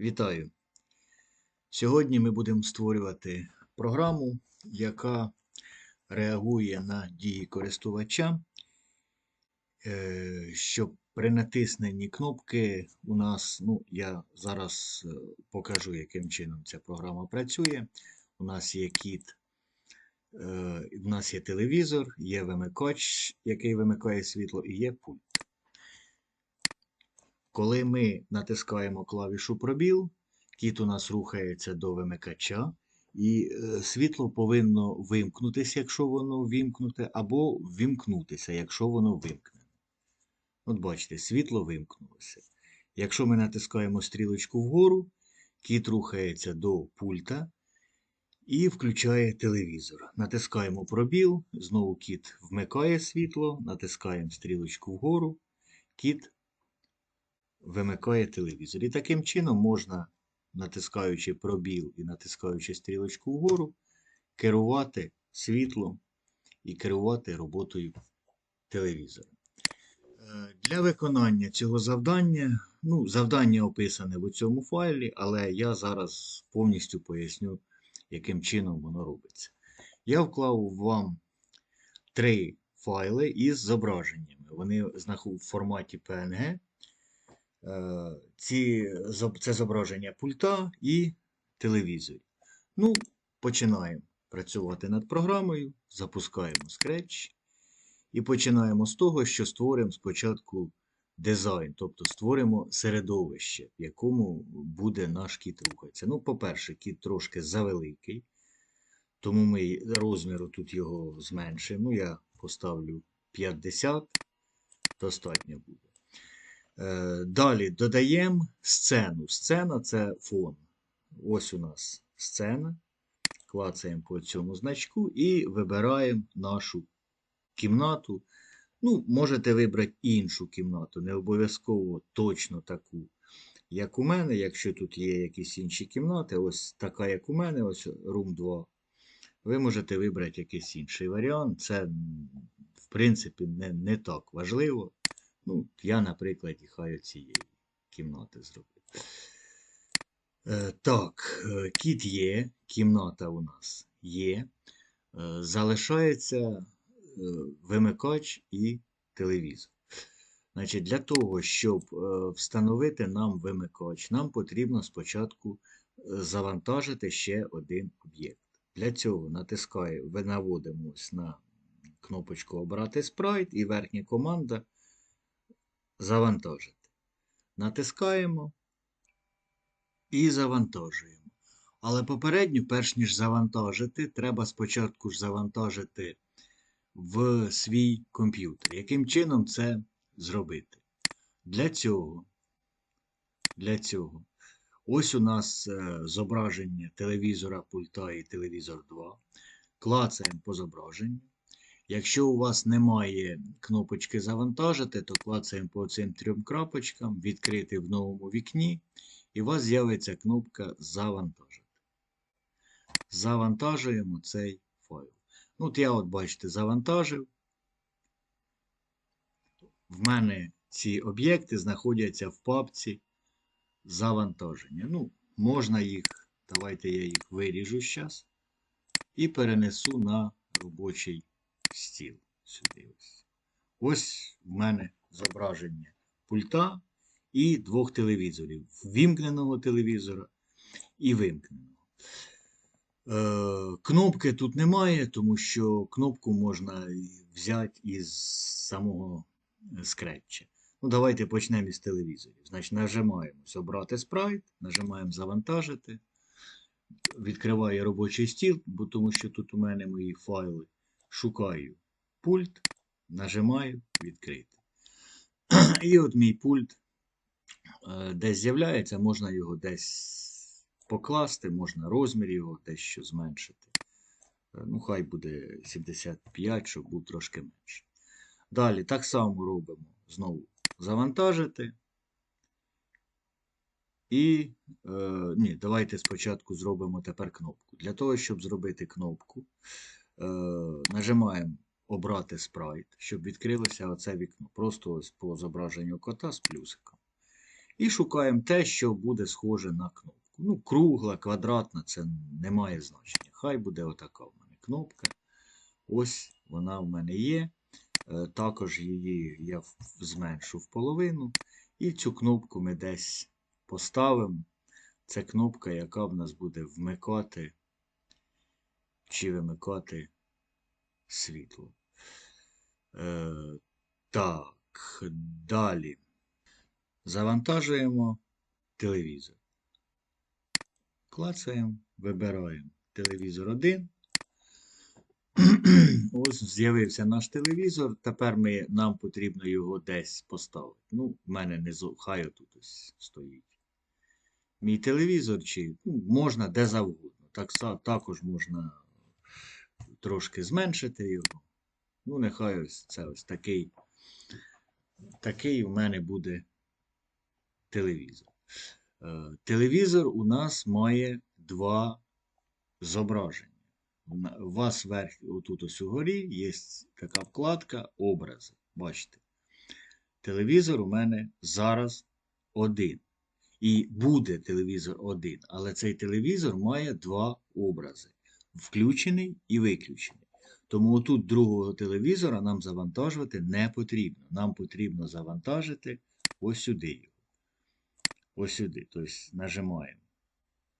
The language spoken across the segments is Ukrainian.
Вітаю! Сьогодні ми будемо створювати програму, яка реагує на дії користувача, е, щоб при натисненні кнопки у нас, ну, я зараз е, покажу, яким чином ця програма працює. У нас є кіт, е, у нас є телевізор, є вимикач, який вимикає світло, і є пульт. Коли ми натискаємо клавішу пробіл, кіт у нас рухається до вимикача, і е, світло повинно вимкнутися, якщо воно вимкнуте, або вимкнутися, якщо воно вимкнене. От бачите, світло вимкнулося. Якщо ми натискаємо стрілочку вгору, кіт рухається до пульта і включає телевізор. Натискаємо пробіл, знову кіт вмикає світло, натискаємо стрілочку вгору, кіт вимикає телевізор. І таким чином можна, натискаючи пробіл і натискаючи стрілочку вгору, керувати світлом і керувати роботою телевізора. Е, Для виконання цього завдання, ну, завдання описане в цьому файлі, але я зараз повністю поясню, яким чином воно робиться. Я вклав вам три файли із зображеннями. Вони в форматі PNG. Е, ці, це зображення пульта і телевізорів. Ну, починаємо працювати над програмою, запускаємо Scratch і починаємо з того, що створимо спочатку дизайн, тобто створимо середовище, в якому буде наш кіт рухатися. Ну, по-перше, кіт трошки завеликий, тому ми розміру тут його зменшимо. Ну, я поставлю 50, достатньо буде. Е, Далі додаємо сцену. Сцена це фон. Ось у нас сцена. Клацаємо по цьому значку і вибираємо нашу кімнату. Ну, можете вибрати іншу кімнату, не обов'язково точно таку, як у мене. Якщо тут є якісь інші кімнати, ось така, як у мене, ось Room 2. Ви можете вибрати якийсь інший варіант. Це, в принципі, не, не так важливо. Ну, я, наприклад, хай цієї кімнати зроблю. Е, так, е, кіт є, кімната у нас є. Е, залишається е, вимикач і телевізор. Значить, для того, щоб е, встановити нам вимикач, нам потрібно спочатку е, завантажити ще один об'єкт. Для цього натискаю, ви наводимо ось на кнопочку Обрати спрайт і верхня команда Завантажити. Натискаємо і завантажуємо. Але попередньо, перш ніж завантажити, треба спочатку ж завантажити в свій комп'ютер. Яким чином це зробити? Для цього, для цього, ось у нас е, зображення телевізора пульта і телевізор 2. Клацаємо по зображенню. Якщо у вас немає кнопочки завантажити, то клацаємо по цим трьом крапочкам, відкрити в новому вікні, і у вас з'явиться кнопка Завантажити. Завантажуємо цей файл. Ну, от я, от бачите, завантажив. В мене ці об'єкти знаходяться в папці завантаження. Ну, можна їх, давайте я їх виріжу зараз і перенесу на робочий стіл сюди. Ось Ось в мене зображення пульта і двох телевізорів. Вімкненого телевізора і вимкненого. Е, кнопки тут немає, тому що кнопку можна взяти із самого скретча. Ну, давайте почнемо із телевізорів. Значить, нажимаємо обрати спрайт, нажимаємо завантажити. Відкриваю робочий стіл, бо тому що тут у мене мої файли. Шукаю пульт, нажимаю відкрити. І от мій пульт е, десь з'являється, можна його десь покласти, можна розмір його дещо зменшити. Е, Ну, хай буде 75, щоб був трошки менше. Далі так само робимо знову завантажити. І е, ні, давайте спочатку зробимо тепер кнопку. Для того, щоб зробити кнопку, нажимаємо Обрати спрайт, щоб відкрилося оце вікно. Просто ось по зображенню кота з плюсиком. і шукаємо те, що буде схоже на кнопку. Ну, кругла, квадратна, це не має значення. Хай буде отака в мене кнопка. Ось вона в мене є. Е, Також її я зменшу в половину. І цю кнопку ми десь поставимо. Це кнопка, яка в нас буде вмикати чи вимикати світло. Е, так, далі. Завантажуємо телевізор. Клацаємо, вибираємо телевізор 1. Ось з'явився наш телевізор. Тепер ми, нам потрібно його десь поставити. Ну, в мене не хай тут ось стоїть. Мій телевізор, чи ну, можна де завгодно. Так, також можна трошки зменшити його. Ну, нехай ось це ось такий. Такий у мене буде телевізор. Е, Телевізор у нас має два зображення. У вас верх, отут ось угорі, є така вкладка образи. Бачите. Телевізор у мене зараз один. І буде телевізор один, але цей телевізор має два образи: включений і виключений. Тому отут другого телевізора нам завантажувати не потрібно. Нам потрібно завантажити ось сюди його. Ось сюди. Тобто нажимаємо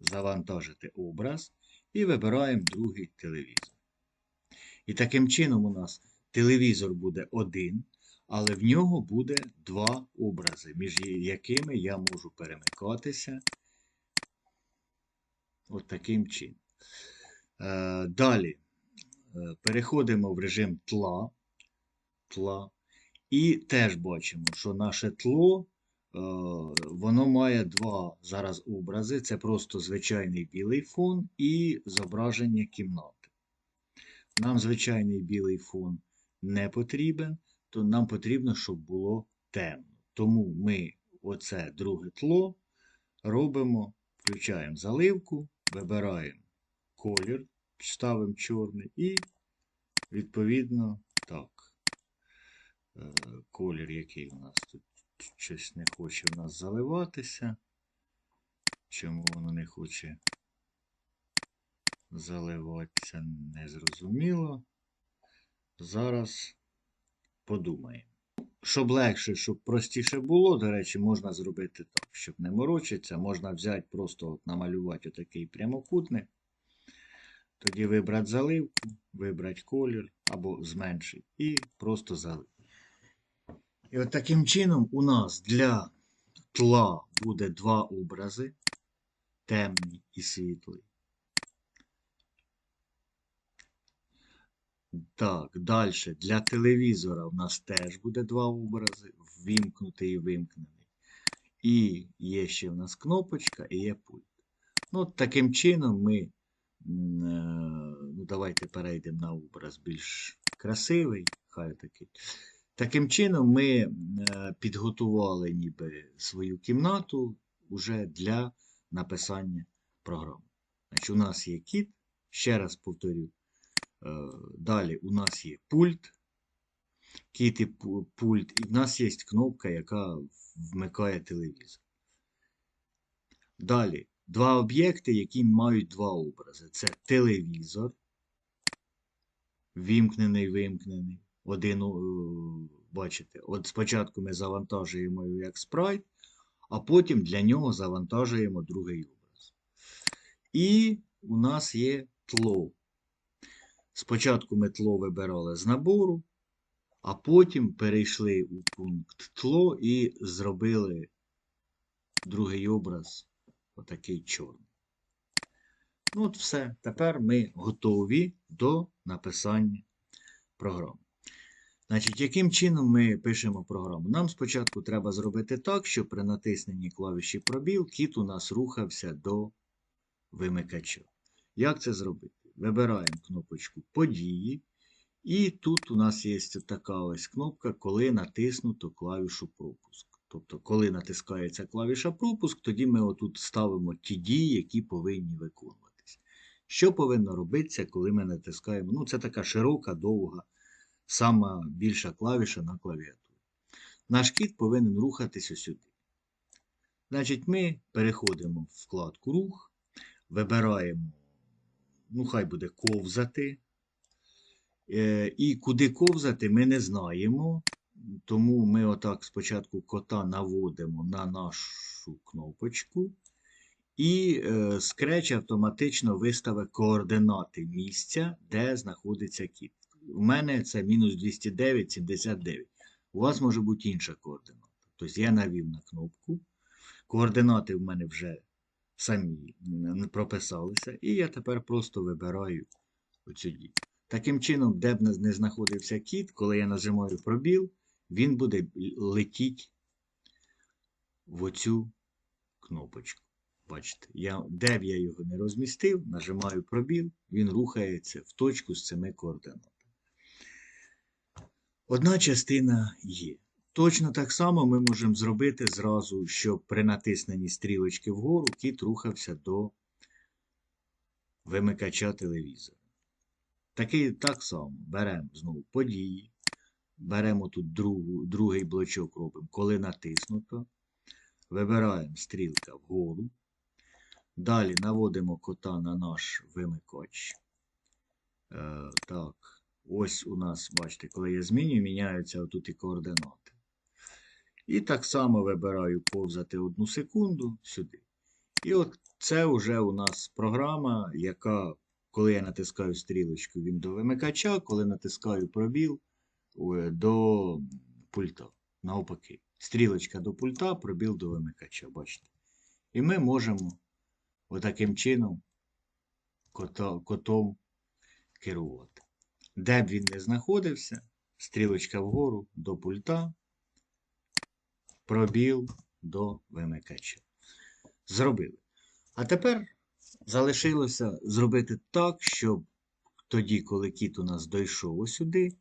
завантажити образ і вибираємо другий телевізор. І таким чином у нас телевізор буде один, але в нього буде два образи, між якими я можу перемикатися от таким чином. Е, далі е, переходимо в режим тла, тла. І теж бачимо, що наше тло, е, воно має два зараз образи. Це просто звичайний білий фон і зображення кімнати. Нам звичайний білий фон не потрібен, то нам потрібно, щоб було темно. Тому ми оце друге тло робимо, включаємо заливку, вибираємо колір, ставимо чорний і, відповідно, так. е, Колір, який у нас тут щось не хоче в нас заливатися. Чому воно не хоче заливатися, незрозуміло. Зараз подумаємо. Щоб легше, щоб простіше було, до речі, можна зробити так, щоб не морочиться. Можна взяти, просто от намалювати отакий прямокутник. Тоді вибрати заливку, вибрати колір або зменшити і просто залити. І от таким чином у нас для тла буде два образи: темний і світлий. Так, далі. Для телевізора у нас теж буде два образи: ввімкнутий і вимкнений. І є ще в нас кнопочка і є пульт. Ну, таким чином ми. Е, Ну, давайте перейдемо на образ більш красивий. Хай такий. Таким чином, ми е, підготували ніби свою кімнату уже для написання програми. Значить, у нас є кіт, ще раз повторю. Е, Далі у нас є пульт, кіт і пу- пульт, і в нас є кнопка, яка вмикає телевізор. Далі два об'єкти, які мають два образи. Це телевізор, вімкнений, вимкнений. Один, бачите, от спочатку ми завантажуємо його як спрайт, а потім для нього завантажуємо другий образ. І у нас є тло. Спочатку ми тло вибирали з набору, а потім перейшли у пункт тло і зробили другий образ отакий чорний. Ну от все. Тепер ми готові до написання програми. Значить, яким чином ми пишемо програму? Нам спочатку треба зробити так, щоб при натисненні клавіші пробіл кіт у нас рухався до вимикача. Як це зробити? Вибираємо кнопочку Події. І тут у нас є така ось кнопка, коли натиснуто клавішу пропуск. Тобто, коли натискається клавіша пропуск, тоді ми отут ставимо ті дії, які повинні виконуватись. Що повинно робитися, коли ми натискаємо? Ну, це така широка, довга, сама більша клавіша на клавіатурі. Наш кіт повинен рухатися сюди. Значить, ми переходимо в вкладку рух, вибираємо, ну, хай буде ковзати. Е, І куди ковзати, ми не знаємо. Тому ми отак спочатку кота наводимо на нашу кнопочку. І е, Scratch автоматично виставить координати місця, де знаходиться кіт. У мене це мінус 209,79. У вас може бути інша координата. Тобто я навів на кнопку. Координати в мене вже самі прописалися. І я тепер просто вибираю оцю дію. Таким чином, де б не знаходився кіт, коли я нажимаю пробіл, він буде летіти в оцю кнопочку. Бачите, я, де б я його не розмістив, нажимаю пробіл, він рухається в точку з цими координатами. Одна частина є. Точно так само ми можемо зробити зразу, щоб при натисненні стрілочки вгору кіт рухався до вимикача телевізора. Такий так само беремо знову події, беремо тут другу, другий блочок робимо, коли натиснуто. Вибираємо стрілка вгору. Далі наводимо кота на наш вимикач. Е, Так, ось у нас, бачите, коли я змінюю, міняються отут і координати. І так само вибираю повзати одну секунду сюди. І от це вже у нас програма, яка, коли я натискаю стрілочку, він до вимикача, коли натискаю пробіл до пульта. Навпаки. Стрілочка до пульта, пробіл до вимикача, бачите. І ми можемо отаким чином котом керувати. Де б він не знаходився, стрілочка вгору до пульта, пробіл до вимикача. Зробили. А тепер залишилося зробити так, щоб тоді, коли кіт у нас дійшов сюди, е,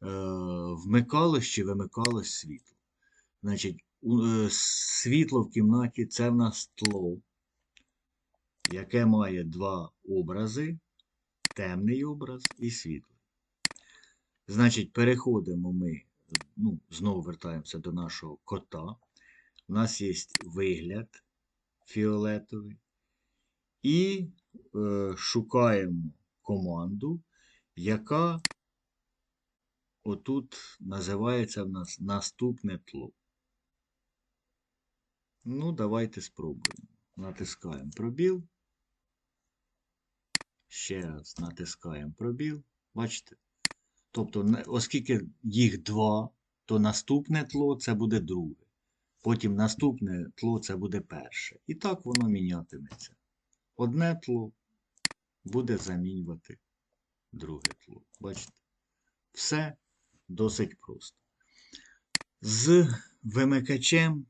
вмикалось чи вимикалось світло. Значить, е, світло в кімнаті це в нас тло, яке має два образи, темний образ і світлий. Значить, переходимо ми, ну, знову вертаємося до нашого кота. У нас є вигляд фіолетовий. І е, шукаємо команду, яка отут називається в нас наступне тло. Ну, давайте спробуємо. Натискаємо пробіл. Ще раз натискаємо пробіл. Бачите? Тобто, оскільки їх два, то наступне тло це буде друге. Потім наступне тло це буде перше. І так воно мінятиметься. Одне тло буде замінювати друге тло. Бачите? Все досить просто. З вимикачем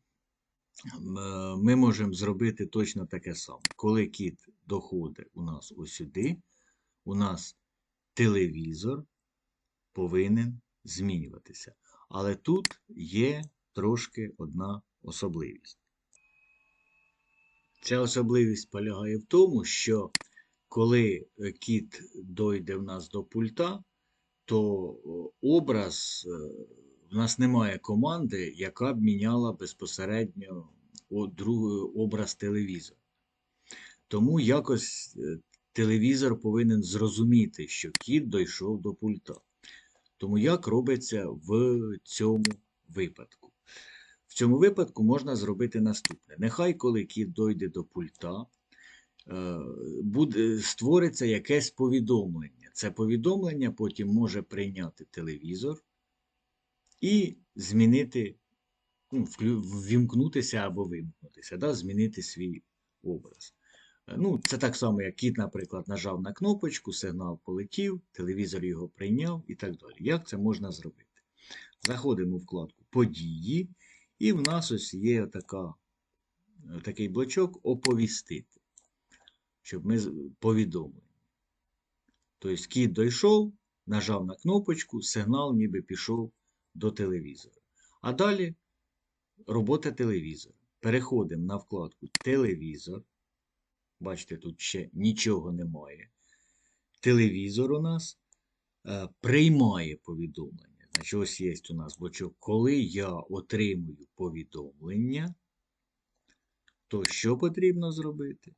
ми можемо зробити точно таке саме. Коли кіт доходить у нас ось сюди, у нас телевізор повинен змінюватися. Але тут є трошки одна особливість. Ця особливість полягає в тому, що коли кіт дойде в нас до пульта, то образ, е, в нас немає команди, яка б міняла безпосередньо образ телевізора. Тому якось е, телевізор повинен зрозуміти, що кіт дійшов до пульта. Тому як робиться в цьому випадку? В цьому випадку можна зробити наступне. Нехай, коли кіт дойде до пульта, е, буде, створиться якесь повідомлення. Це повідомлення потім може прийняти телевізор і змінити, ну, ввімкнутися або вимкнутися, да, змінити свій образ. Е, ну, Це так само, як кіт, наприклад, нажав на кнопочку, сигнал полетів, телевізор його прийняв і так далі. Як це можна зробити? Заходимо в вкладку Події, і в нас ось є така, е, такий блочок Оповістити, щоб ми повідомили. Тобто, кіт дійшов, нажав на кнопочку, сигнал ніби пішов до телевізора. А далі робота телевізора. Переходимо на вкладку Телевізор. Бачите, тут ще нічого немає. Телевізор у нас е, приймає повідомлення. Значить, ось є у нас блочок, коли я отримую повідомлення, то що потрібно зробити?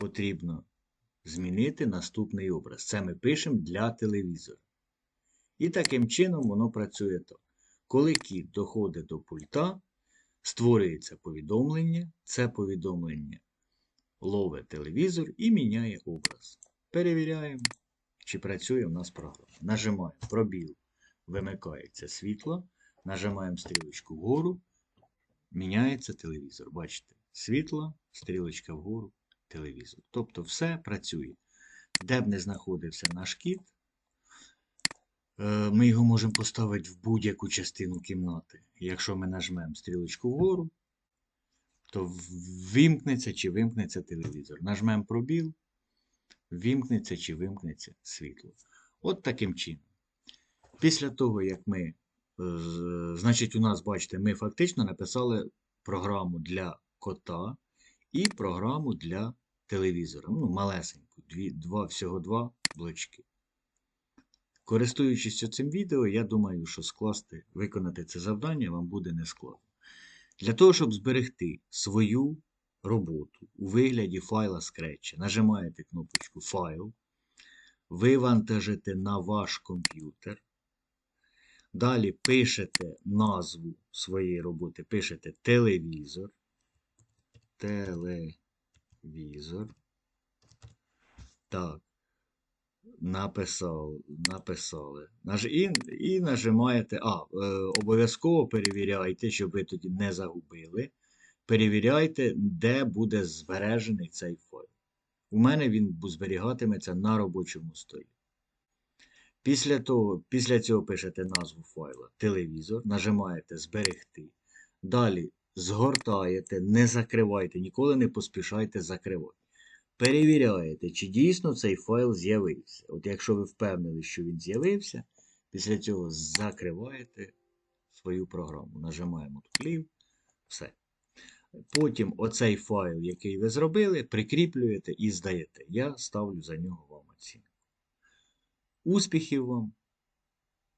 Потрібно змінити наступний образ. Це ми пишемо для телевізора. І таким чином воно працює так. Коли кіт доходить до пульта, створюється повідомлення, це повідомлення ловить телевізор і міняє образ. Перевіряємо, чи працює в нас програма. Нажимаємо пробіл, вимикається світло, нажимаємо стрілочку вгору, міняється телевізор. Бачите, світло, стрілочка вгору, телевізор. Тобто все працює. Де б не знаходився наш кіт, е, ми його можемо поставити в будь-яку частину кімнати. Якщо ми нажмемо стрілочку вгору, то ввімкнеться чи вимкнеться телевізор. Нажмемо пробіл, ввімкнеться чи вимкнеться світло. От таким чином. Після того, як ми, е, значить, у нас, бачите, ми фактично написали програму для кота і програму для телевізора. Ну, малесеньку, дві, два, всього два блочки. Користуючись цим відео, я думаю, що скласти, виконати це завдання вам буде нескладно. Для того, щоб зберегти свою роботу у вигляді файла Scratch, нажимаєте кнопочку Файл, вивантажите на ваш комп'ютер. Далі пишете назву своєї роботи, пишете телевізор. Телевізор. Так. Написав, написали. І, і нажимаєте. А, е, обов'язково перевіряйте, щоб ви тоді не загубили. Перевіряйте, де буде збережений цей файл. У мене він зберігатиметься на робочому столі. Після, того, після цього пишете назву файла телевізор, нажимаєте Зберегти. Далі згортаєте, не закривайте, ніколи не поспішайте закривати. Перевіряєте, чи дійсно цей файл з'явився. От якщо ви впевнені, що він з'явився, після цього закриваєте свою програму. Нажимаємо тут все. Потім оцей файл, який ви зробили, прикріплюєте і здаєте. Я ставлю за нього вам оцінку. Успіхів вам!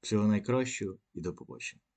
Всього найкращого і до побачення!